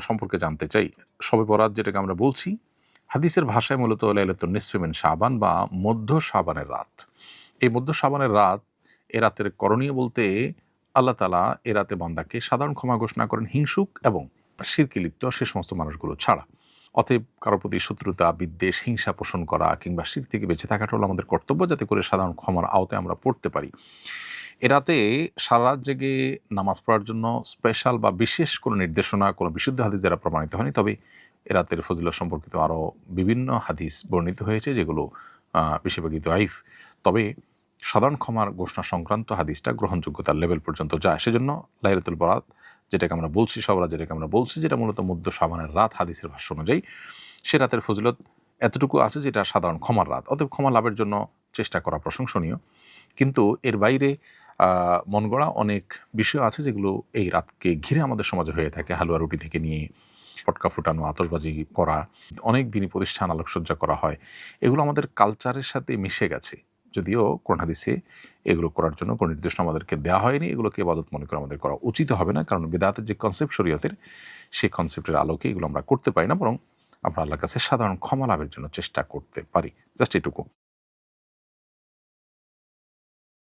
সম্পর্কে জানতে চাই। সবে বরাত যেটাকে আমরা বলছি, হাদিসের ভাষায় মূলত লাইলাতুন নিসফিমেন শাবান বা মধ্য শাবানের রাত। এই মধ্য শাবানের রাত, এ রাতের করণীয় বলতে আল্লাহ তালা এ রাতে বান্দাকে সাধারণ ক্ষমা ঘোষণা করেন হিংসুক এবং শিরকি লিপ্ত সে সমস্ত মানুষগুলো ছাড়া। অতএব কারও প্রতি শত্রুতা, বিদ্বেষ, হিংসা পোষণ করা কিংবা শির থেকে বেঁচে থাকাটা হলো আমাদের কর্তব্য, যাতে করে সাধারণ ক্ষমার আওতায় আমরা পড়তে পারি। এরাতে সারা জেগে নামাজ পড়ার জন্য স্পেশাল বা বিশেষ কোনো নির্দেশনা, কোনো বিশুদ্ধ হাদিস দ্বারা প্রমাণিত হয়নি। তবে এরাতের ফজিলত সম্পর্কিত আরও বিভিন্ন হাদিস বর্ণিত হয়েছে যেগুলো বেশিরভাগই দোয়াইফ তবে সাধারণ ক্ষমার ঘোষণা সংক্রান্ত হাদিসটা গ্রহণযোগ্যতার লেভেল পর্যন্ত যায়। সেজন্য লাইলাতুল বরাত, যেটাকে আমরা বলছি সবরা যেটাকে আমরা বলছি, যেটা মূলত মধ্য সাবানের রাত হাদিসের ভাষ্য অনুযায়ী, সে রাতের ফজিলত এতটুকু আছে যেটা সাধারণ ক্ষমার রাত। অতএব ক্ষমা লাভের জন্য চেষ্টা করা প্রশংসনীয়। কিন্তু এর বাইরে আহ, মন গড়া অনেক বিষয় আছে যেগুলো এই রাতকে ঘিরে আমাদের সমাজে হয়ে থাকে। হালুয়া রুটি থেকে নিয়ে পটকা ফুটানো আতশবাজি করা অনেক দিনই প্রতিষ্ঠান আলোকসজ্জা করা হয়। এগুলো আমাদের কালচারের সাথে মিশে গেছে। যদিও কোরআন হাদিসে এগুলো করার জন্য কোনো নির্দেশনা আমাদেরকে দেওয়া হয়নি। এগুলোকে ইবাদত মনে করে আমাদের করা উচিত হবে না। কারণ বেদাতের যে কনসেপ্ট শরীয়তের সেই কনসেপ্টের আলোকে এগুলো আমরা করতে পারি না। বরং আমরা আল্লাহর কাছে সাধারণ ক্ষমা লাভের জন্য চেষ্টা করতে পারি। জাস্ট এটুকু।